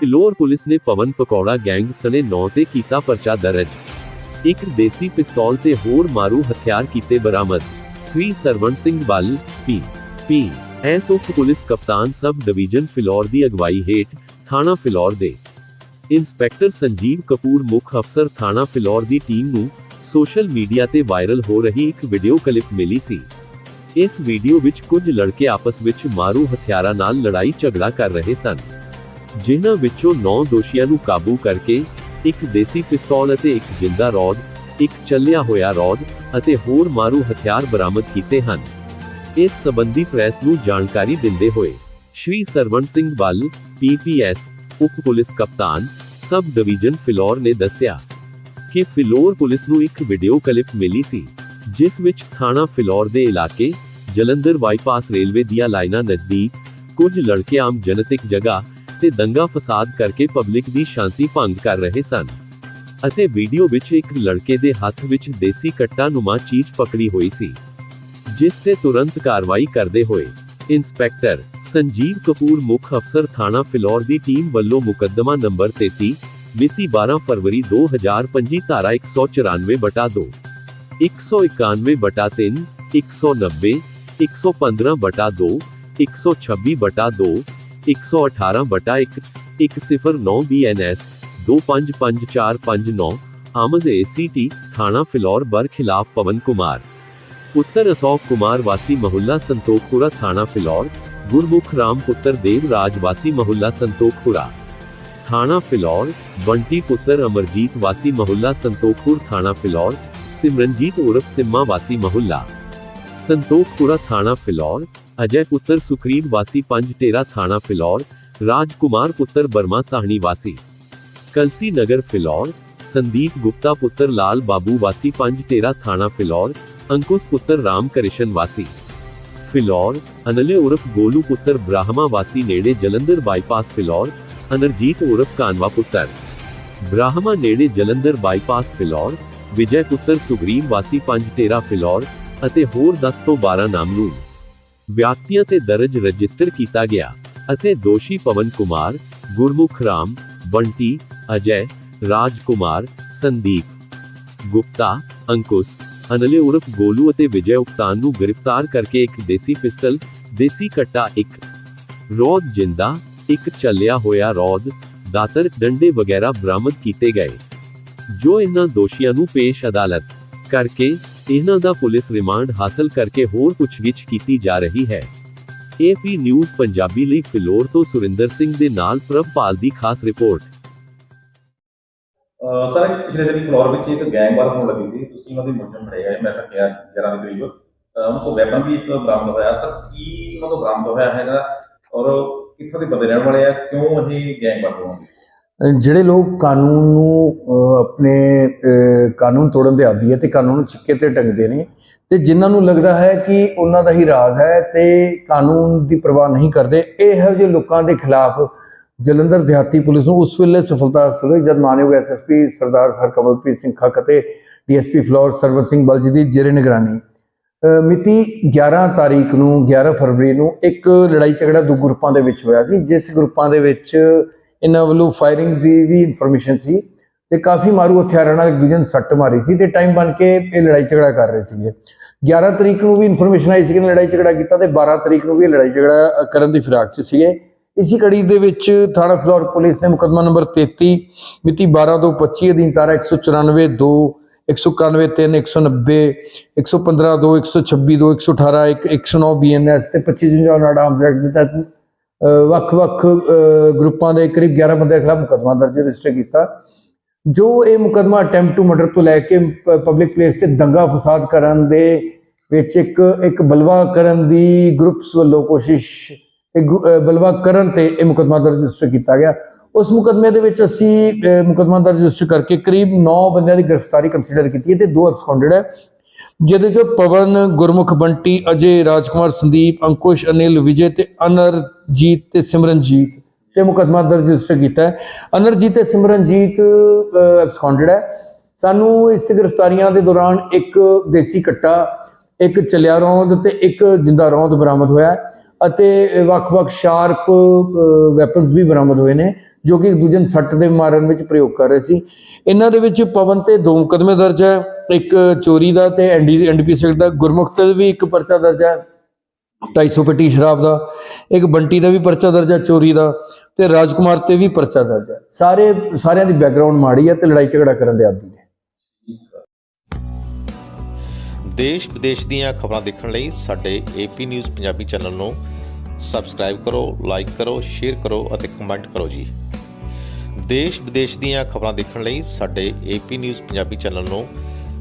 Phillaur police ਨੇ ਪਵਨ pakora gang ਸਣੇ 9 ਤੇ ਕੀਤਾ ਪਰਚਾ ਦਰਜ। ਇੱਕ ਦੇਸੀ ਪਿਸਤੌਲ ਤੇ ਹੋਰ ਮਾਰੂ ਹਥਿਆਰ ਕੀਤੇ ਬਰਾਮਦ। Shri Sarwan Singh Bal P P S. ਉਪ ਪੁਲਿਸ ਕਪਤਾਨ ਸਬ ਡਿਵੀਜ਼ਨ ਫਿਲੌਰ ਦੀ ਅਗਵਾਈ ਹੇਠ, ਥਾਣਾ ਫਿਲੌਰ ਦੇ। ਇੰਸਪੈਕਟਰ ਸੰਜੀਵ ਕਪੂਰ ਮੁੱਖ ਅਫਸਰ ਥਾਣਾ ਫਿਲੌਰ ਦੀ ਟੀਮ ਨੂੰ ਸੋਸ਼ਲ ਮੀਡੀਆ ਤੇ ਵਾਇਰਲ ਹੋ ਰਹੀ ਇੱਕ ਵੀਡੀਓ ਕਲਿੱਪ ਮਿਲੀ ਸੀ। ਇਸ ਵੀਡੀਓ ਵਿੱਚ ਕੁਝ ਲੜਕੇ ਆਪਸ ਵਿੱਚ ਮਾਰੂ ਹਥਿਆਰਾਂ ਨਾਲ ਲੜਾਈ ਝਗੜਾ ਕਰ ਰਹੇ ਸਨ। ਜਿਨ੍ਹਾਂ ਵਿੱਚੋਂ 9 ਦੋਸ਼ੀਆਂ ਨੂੰ ਕਾਬੂ ਕਰਕੇ, ਇੱਕ ਦੇਸੀ ਪਿਸਤੌਲ ਅਤੇ ਇੱਕ ਜਿੰਦਾ ਰੌਦ, ਇੱਕ ਚੱਲਿਆ ਹੋਇਆ ਰੌਦ ਅਤੇ ਹੋਰ ਮਾਰੂ ਹਥਿਆਰ ਬਰਾਮਦ ਕੀਤੇ ਹਨ। ਇਸ ਸਬੰਧੀ ਪ੍ਰੈਸ ਨੂੰ ਜਾਣਕਾਰੀ ਦਿੰਦੇ ਹੋਏ, ਸ਼੍ਰੀ ਸਰਵਣ ਸਿੰਘ ਬੱਲ ਪੀਪੀਐਸ ਉਪ ਪੁਲਿਸ ਕਪਤਾਨ, ਸਬ ਡਿਵੀਜ਼ਨ ਫਿਲੌਰ ਨੇ ਦੱਸਿਆ ਕਿ ਫਿਲੌਰ ਪੁਲਿਸ ਨੂੰ ਇੱਕ ਵੀਡੀਓ ਕਲਿੱਪ ਮਿਲੀ ਸੀ, ਜਿਸ ਵਿੱਚ ਥਾਣਾ ਫਿਲੌਰ ਦੇ ਇਲਾਕੇ, ਜਲੰਧਰ ਬਾਈਪਾਸ ਰੇਲਵੇ ਦੀਆਂ ਲਾਈਨਾਂ ਨਜ਼ਦੀਕ ਕੁਝ ਲੜਕੇ ਆਮ ਜਨਤਕ ਜਗ੍ਹਾ ਤੇ ਦੰਗਾ ਫਸਾਦ ਕਰਕੇ ਪਬਲਿਕ ਦੀ ਸ਼ਾਂਤੀ ਭੰਗ ਕਰ ਰਹੇ ਸਨ। ਅਤੇ ਵੀਡੀਓ ਵਿੱਚ ਇੱਕ ਲੜਕੇ ਦੇ ਹੱਥ ਵਿੱਚ ਦੇਸੀ ਕੱਟਾ ਨੁਮਾ ਚੀਜ਼ ਪਕੜੀ ਹੋਈ ਸੀ। ਜਿਸ ਤੇ ਤੁਰੰਤ ਕਾਰਵਾਈ ਕਰਦੇ ਹੋਏ, ਇੰਸਪੈਕਟਰ ਸੰਜੀਵ ਕਪੂਰ ਮੁੱਖ ਅਫਸਰ ਥਾਣਾ ਫਿਲੌਰ ਦੀ ਟੀਮ ਵੱਲੋਂ ਮੁਕੱਦਮਾ ਨੰਬਰ 33 ਮਿਤੀ 12 ਫਰਵਰੀ 2025 ਧਾਰਾ 194 ਬਟਾ 2 191 ਬਟਾ 3 190 115 ਬਟਾ 2 126 ਬਟਾ 2 118 ਬਟਾ 1 109 ਬੀਐਨਐਸ 255459 ਆਮਜ਼ ਏਸੀਟੀ ਥਾਣਾ ਫਿਲੌਰ ਬਰ ਖਿਲਾਫ ਪਵਨ ਕੁਮਾਰ ਪੁੱਤਰ ਅਸ਼ੋਕ ਕੁਮਾਰ ਵਾਸੀ ਮਹੁੱਲਾ ਸੰਤੋਖਪੁਰਾ ਥਾਣਾ ਫਿਲੌਰ ਗੁਰਮੁਖ ਰਾਮ ਪੁੱਤਰ ਦੇਵ ਰਾਜ ਵਾਸੀ ਮਹੁੱਲਾ ਸੰਤੋਖਪੁਰਾ ਥਾਣਾ ਫਿਲੌਰ ਬੰਟੀ ਪੁੱਤਰ ਅਮਰਜੀਤ ਵਾਸੀ ਮਹੁੱਲਾ ਸੰਤੋਖਪੁਰ ਥਾਣਾ ਫਿਲੌਰ ਸਿਮਰਨਜੀਤ ਉਰਫ ਸਿੰਮਾ ਵਾਸੀ ਮਹੁੱਲਾ ਸੰਤੋਖਪੁਰਾ ਥਾਣਾ ਫਿਲੌਰ ਅਜੈ ਪੁੱਤਰ ਸੁਖਰੀਬ ਵਾਸੀ ਪੰਜ ਟੇਰਾ ਥਾਣਾ ਫਿਲੌਰ, ਰਾਜਕੁਮਾਰ ਪੁੱਤਰ ਬਰਮਾ ਸਾਹਣੀ ਵਾਸੀ, ਕਲਸੀ ਨਗਰ ਫਿਲੌਰ, ਸੰਦੀਪ ਗੁਪਤਾ ਪੁੱਤਰ ਲਾਲ ਬਾਬੂ ਵਾਸੀ ਪੰਜ ਟੇਰਾ ਥਾਣਾ ਫਿਲੌਰ, ਅੰਕੁਸ਼ ਪੁੱਤਰ ਰਾਮ ਕ੍ਰਿਸ਼ਨ ਵਾਸੀ, ਫਿਲੌਰ, ਅਨਲੇ ਉਰਫ ਗੋਲੂ ਪੁੱਤਰ ਬ੍ਰਾਹਮਾ ਵਾਸੀ ਨੇੜੇ ਜਲੰਧਰ ਬਾਈਪਾਸ ਫਿਲੌਰ, ਅਨਰਜੀਤ ਉਰਫ ਕਾਨਵਾ ਪੁੱਤਰ, ਬ੍ਰਾਹਮਾ ਨੇੜੇ ਜਲੰਧਰ ਬਾਈਪਾਸ ਫਿਲੌਰ, ਵਿਜੈ ਪੁੱਤਰ ਸੁਗਰੀਵ ਵਾਸੀ ਪੰਜ ਟੇਰਾ ਫਿਲੌਰ ਅਤੇ ਹੋਰ 10 ਤੋਂ 12 ਨਾਮਲੂਮ ਵਿਅਕਤੀਆਂ ਤੇ ਦਰਜ ਰਜਿਸਟਰ ਕੀਤਾ ਗਿਆ ਅਤੇ ਦੋਸ਼ੀ ਪਵਨ ਕੁਮਾਰ, ਗੁਰਮੁਖ ਰਾਮ, ਬੰਟੀ, ਅਜੈ, ਰਾਜਕੁਮਾਰ, ਸੰਦੀਪ, ਗੁਪਤਾ, ਅੰਕੁਸ਼, ਅਨਲੇ ਉਰਫ ਗੋਲੂ ਅਤੇ ਵਿਜੈ ਉਕਤਾਨ ਨੂੰ ਗ੍ਰਿਫਤਾਰ ਕਰਕੇ ਇੱਕ ਦੇਸੀ ਪਿਸਟਲ, ਦੇਸੀ ਕੱਟਾ ਇੱਕ ਰੋਦ ਜਿੰਦਾ, ਇੱਕ ਚੱਲਿਆ ਹੋਇਆ ਰੋਦ, ਦਾਤਰ, ਡੰਡੇ ਵਗੈਰਾ ਬਰਾਮਦ ਕੀਤੇ ਗਏ। ਜੋ ਇਹਨਾਂ ਦੋਸ਼ੀਆਂ ਨੂੰ ਪੇਸ਼ ਅਦਾਲਤ ਕਰਕੇ ਇਹਨਾਂ ਦਾ ਪੁਲਿਸ ਰਿਮਾਂਡ ਹਾਸਲ ਕਰਕੇ ਹੋਰ ਪੁੱਛਗਿੱਛ ਕੀਤੀ ਜਾ ਰਹੀ ਹੈ। ਏਪੀ ਨਿਊਜ਼ ਪੰਜਾਬੀ ਲਈ ਫਿਲੌਰ ਤੋਂ ਸੁਰਿੰਦਰ ਸਿੰਘ ਦੇ ਨਾਲ ਪ੍ਰਭਪਾਲ ਦੀ ਖਾਸ ਰਿਪੋਰਟ। ਸਰ, ਪਿਛਲੇ ਦਿਨੀ ਫਲੋਰ ਵਿੱਚ ਇੱਕ ਗੈਂਗਵਾਰ ਹੋਣ ਲੱਗੀ ਸੀ। ਤੁਸੀਂ ਉਹਨਾਂ ਦੀ ਮੁਲਜ਼ਮ ਫੜੇ ਗਏ ਮੈਂ ਕਿਹਾ 11 ਦੇ ਕਰੀਬ। ਉਹਨਾਂ ਤੋਂ ਵੈਪਨ ਵੀ ਇੱਕ ਬਰਾਮਦ ਹੋਇਆ। ਸਰ, ਕੀ ਉਹਨਾਂ ਤੋਂ ਬਰਾਮਦ ਹੋਇਆ ਹੈਗਾ? ਔਰ ਕਿੱਥੋਂ ਦੇ ਬੰਦੇ ਰਹਿਣ ਵਾਲੇ ਆ? ਕਿਉਂ ਇਹ ਗੈਂਗਵਾਰ ਹੋਣਗੇ ਜਿਹੜੇ ਲੋਕ ਕਾਨੂੰਨ ਨੂੰ ਆਪਣੇ ਕਾਨੂੰਨ ਤੋੜਨ ਦੇ ਆਦੀ ਹੈ ਤੇ ਕਾਨੂੰਨ ਨੂੰ ਛਿੱਕੇ ਤੇ ਟੰਗਦੇ ਨੇ, ਤੇ ਜਿਨ੍ਹਾਂ ਨੂੰ ਲੱਗਦਾ ਹੈ ਕਿ ਉਹਨਾਂ ਦਾ ਹੀ ਰਾਜ ਹੈ ਤੇ ਕਾਨੂੰਨ ਦੀ ਪਰਵਾਹ ਨਹੀਂ ਕਰਦੇ, ਇਹੋ ਜਿਹੇ ਲੋਕਾਂ ਦੇ ਖਿਲਾਫ ਜਲੰਧਰ ਦਿਹਾਤੀ ਪੁਲਿਸ ਨੂੰ ਉਸ ਵੇਲੇ ਸਫਲਤਾ ਹਾਸਲ ਹੋਈ ਜਦ ਮਾਨਯੋਗ ਐਸਐਸਪੀ ਸਰਦਾਰ ਸਰ ਕਮਲਪ੍ਰੀਤ ਸਿੰਘ ਖੱਕ ਅਤੇ ਡੀਐਸਪੀ ਫਲੋਰ ਸਰਵਨ ਸਿੰਘ ਬਲ ਜੀ ਦੀ ਜੇਰੇ ਨਿਗਰਾਨੀ। ਮਿਤੀ 11 ਤਾਰੀਖ ਨੂੰ 11 ਫਰਵਰੀ ਨੂੰ ਇੱਕ ਲੜਾਈ ਝਗੜਾ ਦੋ ਗਰੁੱਪਾਂ ਦੇ ਵਿੱਚ ਹੋਇਆ ਸੀ, ਜਿਸ ਗਰੁੱਪਾਂ ਦੇ ਵਿੱਚ ਇਹਨਾਂ ਵੱਲੋਂ ਫਾਇਰਿੰਗ ਦੀ ਵੀ ਇਨਫੋਰਮੇਸ਼ਨ ਸੀ ਤੇ ਕਾਫੀ ਮਾਰੂ ਹਥਿਆਰਾਂ ਨਾਲ ਇੱਕ ਦੂਜੇ ਨੂੰ ਸੱਟ ਮਾਰੀ ਸੀ ਤੇ ਟਾਈਮ ਬਣ ਕੇ ਇਹ ਲੜਾਈ ਝਗੜਾ ਕਰ ਰਹੇ ਸੀਗੇ। 11 ਤਰੀਕ ਨੂੰ ਵੀ ਇਨਫੋਰਮੇਸ਼ਨ ਆਈ ਸੀ ਕਿ ਲੜਾਈ ਝਗੜਾ ਕੀਤਾ ਤੇ 12 ਤਰੀਕ ਨੂੰ ਵੀ ਇਹ ਲੜਾਈ ਝਗੜਾ ਕਰਨ ਦੀ ਫਿਰਾਕ 'ਚ ਸੀਗੇ। ਇਸੇ ਕੜੀ ਦੇ ਵਿੱਚ ਥਾਣਾ ਫਲੋਰ ਪੁਲਿਸ ਨੇ ਮੁਕੱਦਮਾ ਨੰਬਰ 33 ਮਿਤੀ 12 ਤੋਂ 25 ਅਧੀਨ ਧਾਰਾ 194 2 191 3 190 115 2 126 2 118 1 109 ਬੀਐਨਐਸ ਤੇ 25 ਜੁਨ ਆਰਮਸ ਐਕਟ ਦੇ ਤਹਿਤ ਅਹ ਵੱਖ-ਵੱਖ ਗਰੁੱਪਾਂ ਦੇ ਕਰੀਬ 11 ਬੰਦਿਆਂ ਖਿਲਾਫ ਮੁਕੱਦਮਾ ਦਰਜ ਰਜਿਸਟਰ ਕੀਤਾ। ਜੋ ਇਹ ਮੁਕੱਦਮਾ ਅਟੈਂਪਟ ਟੂ ਮਰਡਰ ਤੋਂ ਲੈ ਕੇ ਪਬਲਿਕ ਪਲੇਸ ਤੇ ਦੰਗਾ ਫਸਾਦ ਕਰਨ ਦੇ ਵਿੱਚ ਇੱਕ ਇੱਕ ਬਲਵਾ ਕਰਨ ਦੀ ਗਰੁੱਪਸ ਵੱਲੋਂ ਕੋਸ਼ਿਸ਼ ਬਲਵਾ ਕਰਨ ਤੇ ਇਹ ਮੁਕੱਦਮਾ ਦਰਜ ਰਜਿਸਟਰ ਕੀਤਾ ਗਿਆ। ਉਸ ਮੁਕੱਦਮੇ ਦੇ ਵਿੱਚ ਅਸੀਂ, ਅਹ ਮੁਕੱਦਮਾ ਦਰਜ ਰਜਿਸਟਰ ਕਰਕੇ ਕਰੀਬ 9 ਬੰਦਿਆਂ ਦੀ ਗ੍ਰਿਫਤਾਰੀ ਕੰਸੀਡਰ ਕੀਤੀ ਹੈ ਤੇ ਦੋ ਐਬਸਕੌਂਡਡ ਹੈ। ਜਿਹਦੇ ਚ ਪਵਨ, ਗੁਰਮੁਖ ਬੰਟੀ, ਅਜੇ ਰਾਜਕੁਮਾਰ ਸੰਦੀਪ, ਅੰਕੁਸ਼, ਅਨਿਲ, ਵਿਜੇ ਤੇ ਅਨਰਜੀਤ ਤੇ ਸਿਮਰਨਜੀਤ ਤੇ ਮੁਕੱਦਮਾ ਦਰਜ ਰਜਿਸਟਰ ਕੀਤਾ ਹੈ। ਅਨਰਜੀਤ ਤੇ ਸਿਮਰਨਜੀਤ ਐਬਸਕੌਂਡਡ ਹੈ। ਸਾਨੂੰ ਇਸ ਗ੍ਰਿਫਤਾਰੀਆਂ ਦੇ ਦੌਰਾਨ ਇੱਕ ਦੇਸੀ ਕੱਟਾ, ਇੱਕ ਚਲਿਆ ਰੌਂਦ ਤੇ ਇੱਕ ਜਿੰਦਾ ਰੌਂਦ ਬਰਾਮਦ ਹੋਇਆ ਅਤੇ ਵੱਖ-ਵੱਖ ਸ਼ਾਰਪ ਵੈਪਨਸ ਵੀ ਬਰਾਮਦ ਹੋਏ ਨੇ, ਜੋ ਕਿ ਇੱਕ ਦੂਜੇ ਨੂੰ ਸੱਟ ਦੇ ਮਾਰਨ ਵਿੱਚ ਪ੍ਰਯੋਗ ਕਰ ਰਹੇ ਸੀ। ਇਹਨਾਂ ਦੇ ਵਿੱਚ ਪਵਨ ਤੇ ਦੋ ਮੁਕੱਦਮੇ ਦਰਜ ਹੈ। ਇੱਕ ਚੋਰੀ ਦਾ ਤੇ ਐਨਡੀ ਐਨਡੀਪੀਐਸ ਦਾ ਗੁਰਮੁਖ ਤੇ ਵੀ ਇੱਕ ਪਰਚਾ ਦਰਜ ਹੈ 250 ਪੇਟੀ ਸ਼ਰਾਬ ਦਾ, ਇੱਕ ਬੰਟੀ ਦਾ ਵੀ ਪਰਚਾ ਦਰਜ ਹੈ, ਚੋਰੀ ਦਾ ਤੇ ਰਾਜਕੁਮਾਰ ਤੇ ਵੀ ਪਰਚਾ ਦਰਜ ਹੈ। ਸਾਰੇ, ਸਾਰਿਆਂ ਦੀ ਬੈਕਗ੍ਰਾਉਂਡ ਮਾੜੀ ਹੈ ਤੇ ਲੜਾਈ ਝਗੜਾ ਕਰਨ ਦੇ ਆਦੀ ਨੇ। ਦੇਸ਼ ਵਿਦੇਸ਼ ਦੀਆਂ ਖਬਰਾਂ ਦੇਖਣ ਲਈ ਸਾਡੇ ਏਪੀ ਨਿਊਜ਼ ਪੰਜਾਬੀ ਚੈਨਲ ਨੂੰ ਸਬਸਕ੍ਰਾਈਬ ਕਰੋ ਲਾਈਕ ਕਰੋ ਸ਼ੇਅਰ ਕਰੋ ਅਤੇ ਕਮੈਂਟ ਕਰੋ ਜੀ। ਦੇਸ਼ ਵਿਦੇਸ਼ ਦੀਆਂ ਖਬਰਾਂ ਦੇਖਣ ਲਈ ਸਾਡੇ ਏਪੀ ਨਿਊਜ਼ ਪੰਜਾਬੀ ਚੈਨਲ ਨੂੰ